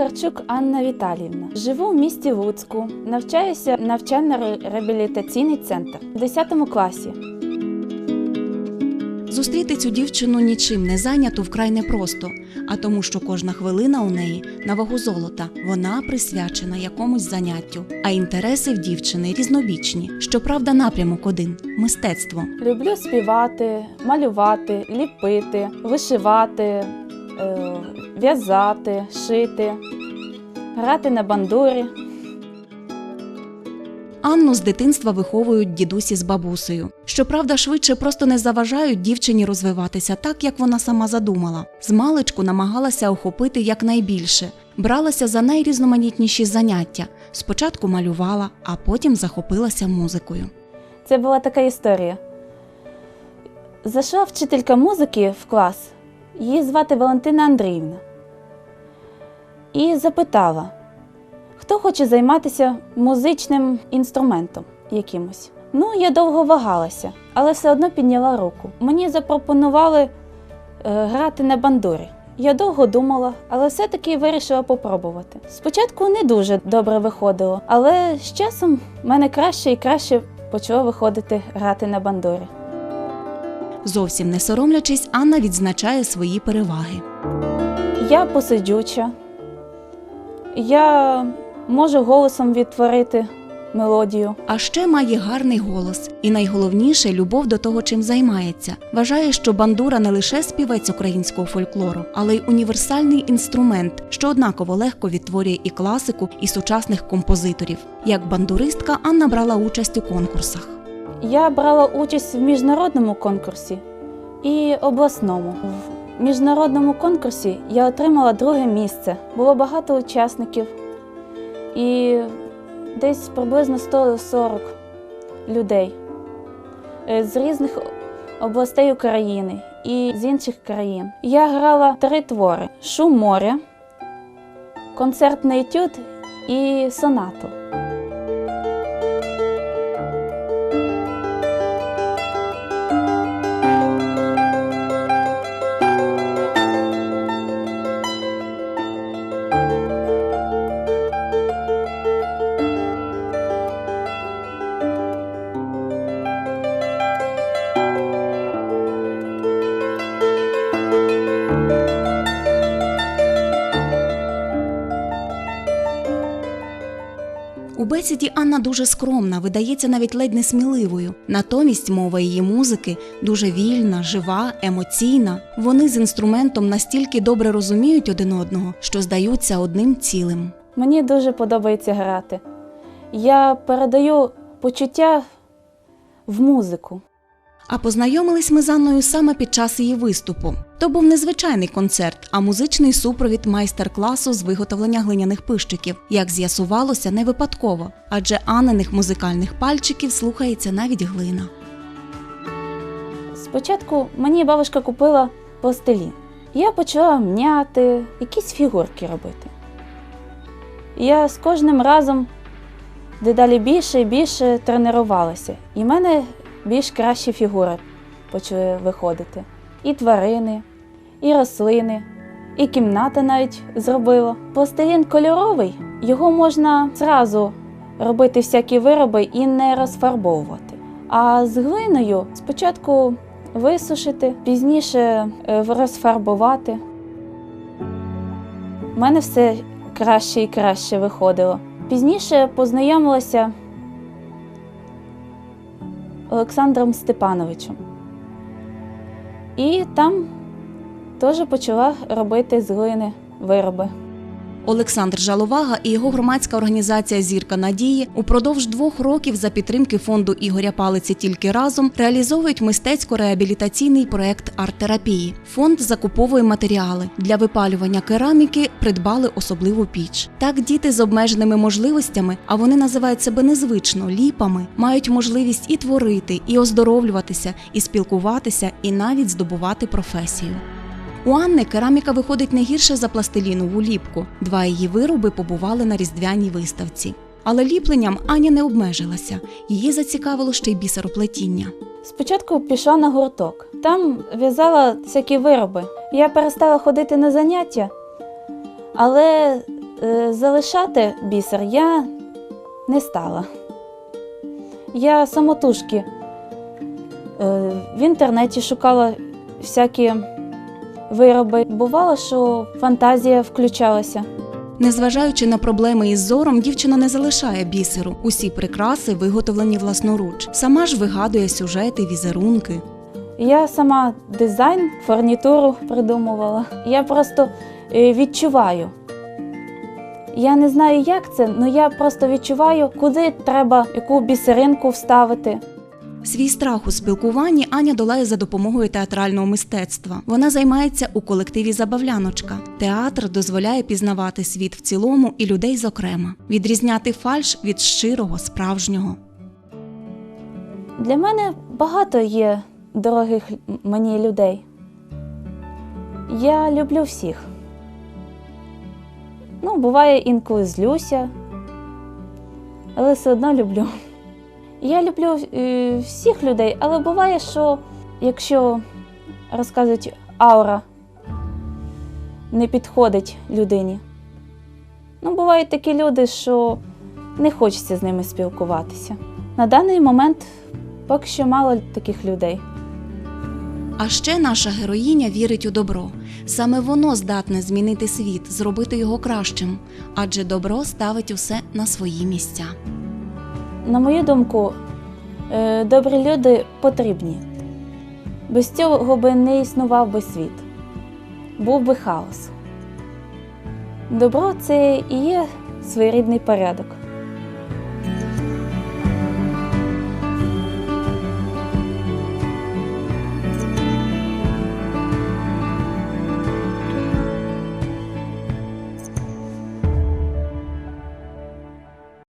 Захарчук Анна Віталіївна. Живу в місті Луцьку. Навчаюся в навчально-реабілітаційний центр в 10 класі. Зустріти цю дівчину нічим не зайняту вкрай непросто, а тому, що кожна хвилина у неї на вагу золота, вона присвячена якомусь заняттю. А інтереси в дівчини різнобічні. Щоправда, напрямок один мистецтво. Люблю співати, малювати, ліпити, вишивати, е, в'язати, шити, грати на бандурі. Анну з дитинства виховують дідусі з бабусею. Щоправда, швидше просто не заважають дівчині розвиватися так, як вона сама задумала. З маличку намагалася охопити якнайбільше, бралася за найрізноманітніші заняття. Спочатку малювала, а потім захопилася музикою. Це була така історія. Зайшла вчителька музики в клас, її звати Валентина Андріївна. І запитала, хто хоче займатися музичним інструментом якимось. Ну, я довго вагалася, але все одно підняла руку. Мені запропонували е, грати на бандурі. Я довго думала, але все-таки вирішила попробувати. Спочатку не дуже добре виходило, але з часом в мене краще і краще почало виходити грати на бандурі. Зовсім не соромлячись, Анна відзначає свої переваги. Я посидюча, я можу голосом відтворити мелодію. А ще має гарний голос, і найголовніше любов до того, чим займається. Вважає, що бандура не лише співець українського фольклору, але й універсальний інструмент, що однаково легко відтворює і класику, і сучасних композиторів. Як бандуристка Анна брала участь у конкурсах. Я брала участь в міжнародному конкурсі і обласному. Міжнародному конкурсі я отримала друге місце. Було багато учасників і десь приблизно 140 людей е, з різних областей України і з інших країн. Я грала три твори: Шум моря, концертний етюд і сонату. У бесіді Анна дуже скромна, видається навіть ледь несміливою. Натомість мова її музики дуже вільна, жива, емоційна. Вони з інструментом настільки добре розуміють один одного, що здаються одним цілим. Мені дуже подобається грати. Я передаю почуття в музику. А познайомились ми з Анною саме під час її виступу. То був не звичайний концерт, а музичний супровід майстер-класу з виготовлення глиняних пищиків. Як з'ясувалося, не випадково, адже Анниних музикальних пальчиків слухається навіть глина. Спочатку мені бабушка купила пластилін. Я почала м'яти, якісь фігурки робити. Я з кожним разом дедалі більше і більше тренувалася. І в мене більш кращі фігури почали виходити. І тварини, і рослини, і кімната навіть зробила. Пластилін кольоровий, його можна зразу робити всякі вироби і не розфарбовувати. А з глиною спочатку висушити, пізніше е, розфарбувати. У мене все краще і краще виходило. Пізніше познайомилася Олександром Степановичем. І там теж почала робити з глини вироби. Олександр Жаловага і його громадська організація Зірка надії упродовж двох років за підтримки фонду Ігоря Палиці тільки разом реалізовують мистецько-реабілітаційний проект арт-терапії. Фонд закуповує матеріали для випалювання кераміки. Придбали особливу піч. Так діти з обмеженими можливостями, а вони називають себе незвично ліпами, мають можливість і творити, і оздоровлюватися, і спілкуватися, і навіть здобувати професію. У Анни кераміка виходить не гірше за пластилінову ліпку. Два її вироби побували на різдвяній виставці. Але ліпленням Аня не обмежилася. Її зацікавило ще й бісероплетіння. Спочатку пішла на гурток. Там в'язала всякі вироби. Я перестала ходити на заняття, але е, залишати бісер я не стала. Я самотужки е, в інтернеті шукала всякі вироби. Бувало, що фантазія включалася. Незважаючи на проблеми із зором, дівчина не залишає бісеру. Усі прикраси виготовлені власноруч. Сама ж вигадує сюжети, візерунки. Я сама дизайн, фурнітуру придумувала. Я просто е, відчуваю. Я не знаю, як це, але я просто відчуваю, куди треба яку бісеринку вставити. Свій страх у спілкуванні Аня долає за допомогою театрального мистецтва. Вона займається у колективі Забавляночка. Театр дозволяє пізнавати світ в цілому і людей зокрема, відрізняти фальш від щирого, справжнього. Для мене багато є дорогих мені людей. Я люблю всіх. Ну, буває інколи злюся, але все одно люблю. Я люблю е, всіх людей, але буває, що якщо розказують аура не підходить людині. Ну, бувають такі люди, що не хочеться з ними спілкуватися. На даний момент поки що мало таких людей. А ще наша героїня вірить у добро. Саме воно здатне змінити світ, зробити його кращим, адже добро ставить усе на свої місця. На мою думку, е, добрі люди потрібні. Без цього би не існував би світ, був би хаос. Добро це і є своєрідний порядок.